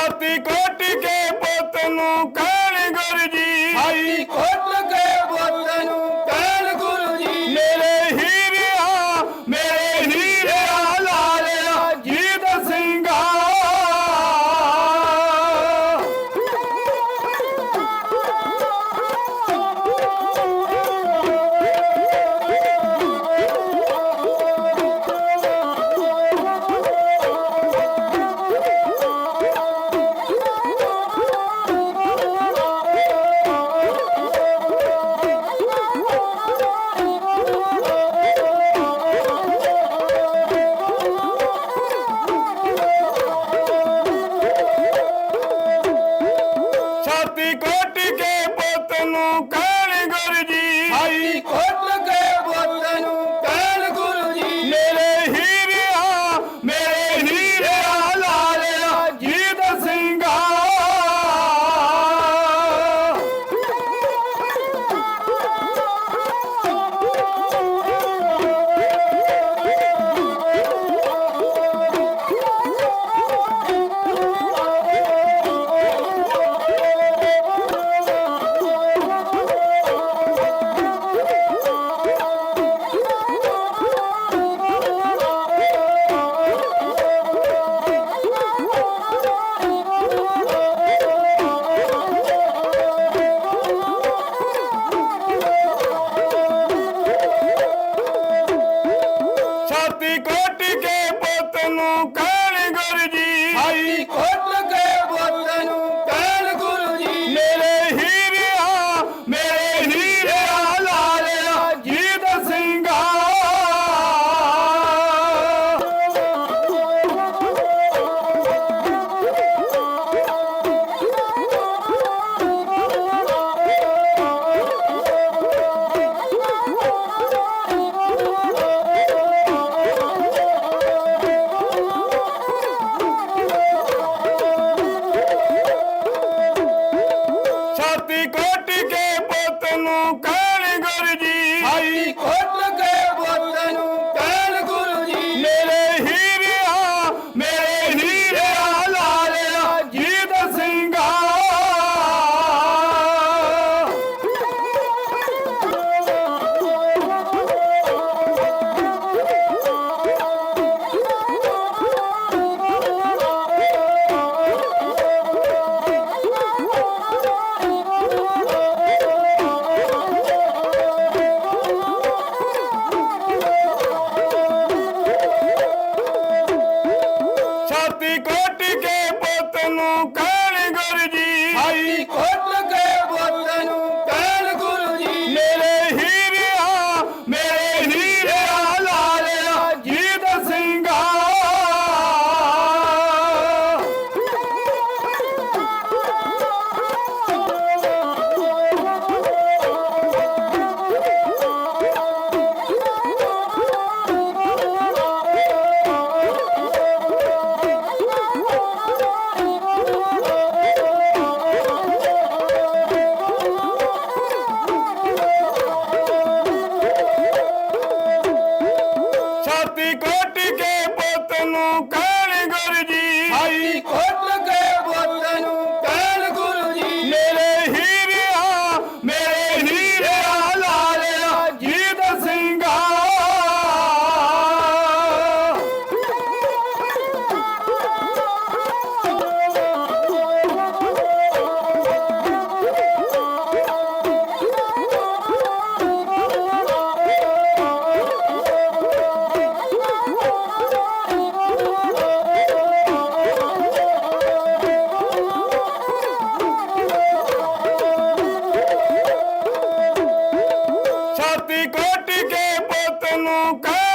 जाति कोटि के पतनु का ভোট ভোট Okay. ਕੋਟੀ ਕੋਟੀ ਕੇ ਪੁੱਤ ਨੂੰ ਕਹਿਣ ਗੁਰਜੀ। ਕੋਟ ਕੇ ਪੁੱਤ ਨੂੰ ਕਹਿਣ ਗੁਰਜੀ। nunca